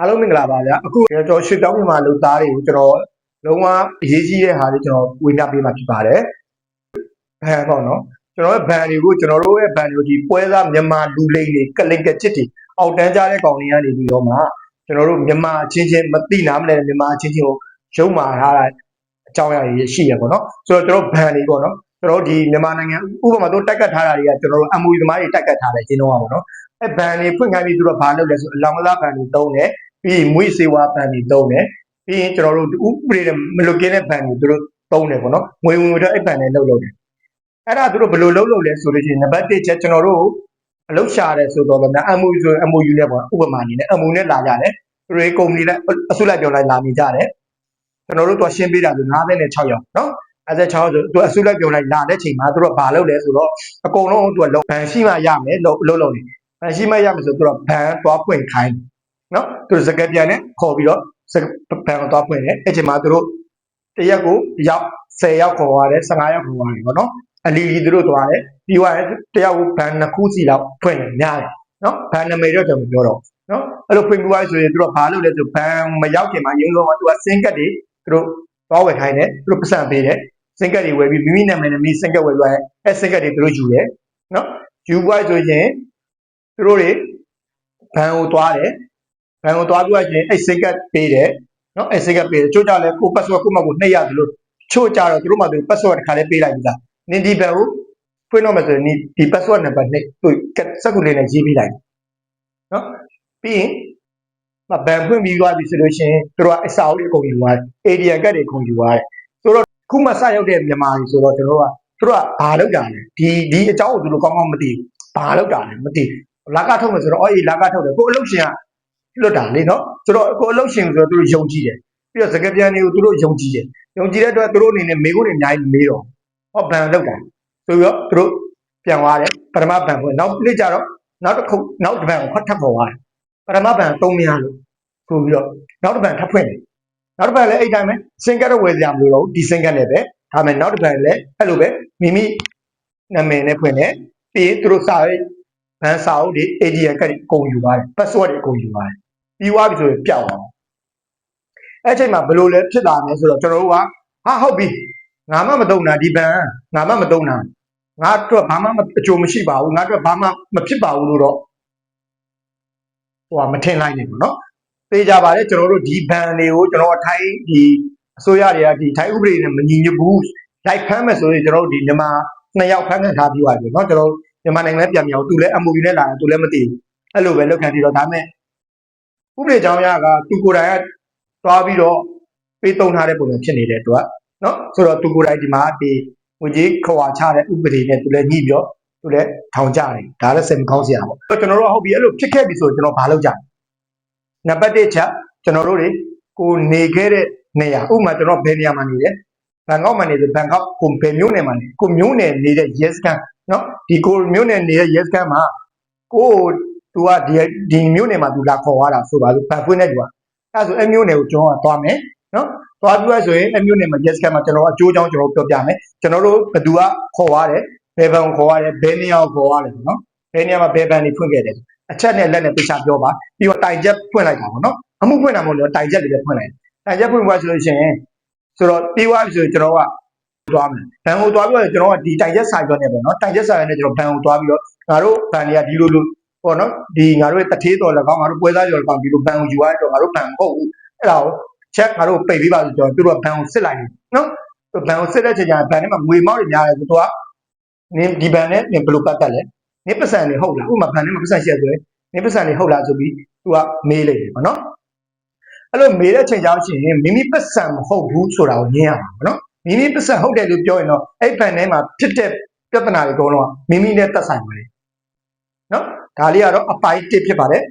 အားလုံးမင်္ဂလာပါဗျာအခုကျွန်တော်ရွှေတောင်းမြန်မာလူသားတွေကိုကျွန်တော်လုံးဝအရေးကြီးတဲ့ဟာတွေကျွန်တော်ဝေမျှပေးမှာဖြစ်ပါတယ်ဘန်ပေါ့နော်ကျွန်တော်ရဲ့ဘန်တွေကိုကျွန်တော်တို့ရဲ့ဘန်တွေကိုဒီပွဲသားမြန်မာလူလိမ့်တွေကလင်ကချစ်တွေအောက်တန်းကြတဲ့ကောင်တွေကနေပြီးတော့မှကျွန်တော်တို့မြန်မာအချင်းချင်းမသိနားမလဲတဲ့မြန်မာအချင်းချင်းကိုရုံမာထားတာအကြောင်းအရာတွေရှိရပေါ့နော်ဆိုတော့ကျွန်တော်ဘန်တွေပေါ့နော်ကျွန်တော်ဒီမြန်မာနိုင်ငံဥပမာတို့တက်ကတ်ထားတာတွေကကျွန်တော်တို့ MOE သမားတွေတက်ကတ်ထားတယ်ကျင်းတော့ပါပေါ့နော်အဲဘန်တွေဖွင့်ခိုင်းပြီးသူတို့ဘာလုပ်လဲဆိုအလောင်းကစားဘန်တွေတုံးတယ် ပြီးရင်မွေးစေဝါပန်တွေတုံးတယ်ပြီးရင်ကျွန်တော်တို့ဥပဒေမလွတ်ကင်းတဲ့ပန်တွေသူတို့တုံးတယ်ပေါ့နော်ငွေဝင်ဝင်တော့အဲ့ပန်တွေလှုပ်လုပ်တယ်အဲ့ဒါသူတို့ဘယ်လိုလှုပ်လုပ်လဲဆိုလို့ရှိရင်နံပါတ်1ချက်ကျွန်တော်တို့အလုပ်ရှာတယ်ဆိုတော့ဗျာ MOU ဆို MOU နဲ့ပေါ့ဥပမာအနေနဲ့ MOU နဲ့လာကြတယ်သူတို့ကုမ္ပဏီနဲ့အစုလိုက်ပြောင်းလိုက်လာနေကြတယ်ကျွန်တော်တို့တော့ရှင်းပေးတာဆို96ရောက်နော်56ဆိုသူအစုလိုက်ပြောင်းလိုက်လာတဲ့ချိန်မှာသူတို့ဘာလုပ်လဲဆိုတော့အကုန်လုံးသူကဘန်ရှိမှရမယ်လို့လုပ်လုပ်နေဘန်ရှိမှရမယ်ဆိုတော့ဘန်သွားပွင့်ခိုင်း နော်သူတို့စကပြန်နဲ့ခေါ်ပြီးတော့စကပန်ကိုသွားဖွင့်တယ်အဲ့ချိန်မှာသူတို့တရက်ကိုရောက်10ရောက်ခေါ်ရတယ်15ရောက်ခေါ်ရတယ်ပေါ့နော်အလီလီသူတို့သွားတယ်ပြီးသွားတယ်တယောက်ကိုဘန်နှစ်ခုစီလောက်ဖွင့်တယ်များတယ်နော်ဘန်နမိတ်တော့ကျွန်တော်ပြောတော့နော်အဲ့လိုဖွင့်ပြီးသွားဆိုရင်သူတို့ဘာလုပ်လဲဆိုဘန်မရောက်ခင်မှာရင်းလုံးကသူကစင်ကတ်တွေသူတို့သွားဝယ်ခိုင်းတယ်သူတို့ပတ်စံပေးတယ်စင်ကတ်တွေဝယ်ပြီးမိမိနာမည်နဲ့မိစင်ကတ်ဝယ်ပြီးအဲ့စင်ကတ်တွေသူတို့ယူတယ်နော်ယူသွားဆိုရင်သူတို့တွေဘန်ကိုသွားတယ် ဘန်ကိုသွားပြရချင်းအဲ့စိတ်ကပ်ပေးတယ်နော်အဲ့စိတ်ကပ်ပေးတယ်ချို့ကြလဲကို password ကိုမှကိုနှိပ်ရတယ်လို့ချို့ကြတော့သူတို့မှသူ password တစ်ခါလေးပေးလိုက်ပြီလားနင်ဒီဘန်ကိုဖွင့်တော့မယ်ဆိုရင်ဒီ password number နဲ့သူစက်ကူလေးနဲ့ရေးပေးလိုက်နော်ပြီးရင်မဘန်ဖွင့်ပြီးသွားပြီဆိုလို့ရှိရင်သူတို့ကအစာအုပ်တွေအကုန်ယူသွားတယ် area ကတ်တွေအကုန်ယူသွားတယ်ဆိုတော့ခုမှစရောက်တဲ့မြန်မာတွေဆိုတော့ကျွန်တော်တို့ကသူတို့ကဘာလုပ်တာလဲဒီဒီအကြောင်းကိုသူတို့ကောင်းကောင်းမသိဘူးဘာလုပ်တာလဲမသိဘူးလာကထုတ်မယ်ဆိုတော့အော်အေးလာကထုတ်တယ်ကိုအလုပ်ရှင်က လွတ်တာလေနော်ဆိုတော့ကိုအလုပ်ရှင်ဆိုတော့သူတို့ယုံကြည်တယ်ပြီးတော့စကားပြန်တွေကိုသူတို့ယုံကြည်တယ်ယုံကြည်တဲ့အတွက်သူတို့အနေနဲ့မေးခွန်းတွေအများကြီးမေးတော့ဟောဘန်လောက်တာဆိုပြီးတော့သူတို့ပြန်သွားတယ်ပထမဘန်ဖွင့်နောက်နေ့ကျတော့နောက်တစ်ခုနောက်တစ်ဘန်ကိုဖတ်ထပ်ပေါ်သွားတယ်ပထမဘန်သုံးမရလို့ဆိုပြီးတော့နောက်တစ်ဘန်ထပ်ဖွင့်တယ်နောက်တစ်ဘန်လည်းအဲ့တိုင်းပဲစင်ကတ်တော့ဝယ်ကြမလို့တော့ဒီစင်ကတ်နဲ့ပဲဒါမဲ့နောက်တစ်ဘန်လည်းအဲ့လိုပဲမိမိနာမည်နဲ့ဖွင့်တယ်ပြီးရင်သူတို့စာရေးဘန်စာအုပ်တွေ ADN ကတ်တွေအကုန်ယူသွားတယ် password တွေအကုန်ယူသွားတယ် ပြီးသွားပြီဆိုရင်ပျောက်အောင်အဲ့ချိန်မှာဘယ်လိုလဲဖြစ်လာမလဲဆိုတော့ကျွန်တော်တို့ကဟာဟုတ်ပြီငါမှမတုံတာဒီဘန်ငါမှမတုံတာငါအတွက်ဘာမှအကျိုးမရှိပါဘူးငါအတွက်ဘာမှမဖြစ်ပါဘူးလို့တော့ဟိုကမထင်လိုက်နေဘူးเนาะသိကြပါလေကျွန်တော်တို့ဒီဘန်တွေကိုကျွန်တော်ထိုင်းဒီအစိုးရတွေကဒီထိုင်းဥပဒေနဲ့မညီညွတ်ဘူးလိုက်ဖမ်းမယ်ဆိုရင်ကျွန်တော်တို့ဒီမြန်မာနှစ်ယောက်ဖမ်းခံထားပြီးသွားပြီเนาะကျွန်တော်မြန်မာနိုင်ငံလည်းပြန်မြောက်သူလည်း MOU နဲ့လာတယ်သူလည်းမသိဘူးအဲ့လိုပဲလောက်ခံပြီးတော့ဒါမဲ့ ဥပဒေကြောင်းအရကသူကိုယ်တိုင်ကသွားပြီးတော့ပေးသုံးထားတဲ့ပုံစံဖြစ်နေတဲ့အတွက်နော်ဆိုတော့သူကိုယ်တိုင်ဒီမှာဒီငွေကြီးခွာချတဲ့ဥပဒေနဲ့သူလည်းညှိပြီးတော့သူလည်းထောင်ကြတယ်ဒါလည်းစိတ်မကောင်းစရာပေါ့ကျွန်တော်တို့ကဟုတ်ပြီအဲ့လိုဖြစ်ခဲ့ပြီဆိုရင်ကျွန်တော်ဘာလုပ်ကြနံပါတ်1ချက်ကျွန်တော်တို့တွေကိုနေခဲ့တဲ့နေရာဥပမာကျွန်တော်ဘယ်နေရာမှာနေလဲဘန်ကောက်မှာနေတယ်ဘန်ကောက်ကိုဘယ်မြို့နယ်မှာနေကိုမြို့နယ်နေတဲ့ yes can နော်ဒီကိုမြို့နယ်နေတဲ့ yes can မှာကို तू ကဒီဒီမျိုးနယ်မှာ तू လာခေါ်သွားတာဆိုပါလို့ဗန်ဖွင့်တဲ့သူကအဲဆိုအဲမျိုးနယ်ကိုကျွန်တော်ကသွားမယ်နော်သွားပြီးတော့ဆိုရင်အဲမျိုးနယ်မှာ yes can မှာကျွန်တော်အကျိုးကြောင်းကျွန်တော်ပြောပြမယ်ကျွန်တော်တို့ဘယ်သူကခေါ်သွားတယ်ဘယ်ဘန်ကိုခေါ်သွားတယ်ဘယ်နေရာကိုခေါ်သွားတယ်နော်ဘယ်နေရာမှာဘယ်ဘန်တွေဖွင့်ခဲ့တယ်အချက်နဲ့လက်နဲ့ပြချပြောပါပြီးတော့တိုင်ချက်ဖွင့်လိုက်တာပေါ့နော်အမှုဖွင့်တာမဟုတ်လို့တိုင်ချက်တွေလည်းဖွင့်လိုက်တိုင်ချက်ဖွင့်သွားဆိုလို့ရှိရင်ဆိုတော့ပြီးသွားပြီဆိုရင်ကျွန်တော်ကသွားမယ်ဘန်ကိုသွားပြီးတော့ကျွန်တော်ကဒီတိုင်ချက်စာရွက်နဲ့ပဲနော်တိုင်ချက်စာရွက်နဲ့ကျွန်တော်ဘန်ကိုသွားပြီးတော့ငါတို့ဘန်တွေကဒီလိုလို ပေါ့နော်ဒီငါတို့ရဲ့တထေးတော်၎င်းငါတို့ပွဲသားကျော်၎င်းဒီလိုဘန်ကိုယူရတော့ငါတို့ဘန်မဟုတ်ဘူးအဲ့ဒါကိုချက်ငါတို့ပိတ်ပေးပါဆိုတော့သူတို့ကဘန်ကိုစစ်လိုက်တယ်နော်ဘန်ကိုစစ်တဲ့ချိန်ကျရင်ဘန်ထဲမှာငွေမောက်တွေများတယ်ဆိုတော့နင်းဒီဘန်နဲ့နင်းဘယ်လိုပတ်သက်လဲနင်းပတ်စံတွေဟုတ်လားဥပမာဘန်ထဲမှာပတ်စံရှိရဆိုရင်နင်းပတ်စံတွေဟုတ်လားဆိုပြီးသူကမေးလိုက်တယ်ပေါ့နော်အဲ့လိုမေးတဲ့ချိန်ကျတော့ရှင်မိမိပတ်စံမဟုတ်ဘူးဆိုတာကိုညင်းရမှာပေါ့နော်မိမိပတ်စံဟုတ်တယ်လို့ပြောရင်တော့အဲ့ဘန်ထဲမှာဖြစ်တဲ့ပြဿနာတွေအကုန်လုံးကမိမိနဲ့သက်ဆိုင်ပါတယ်နော် ဒါလေးကတော့အပိုင်း1ဖြစ်ပါတယ်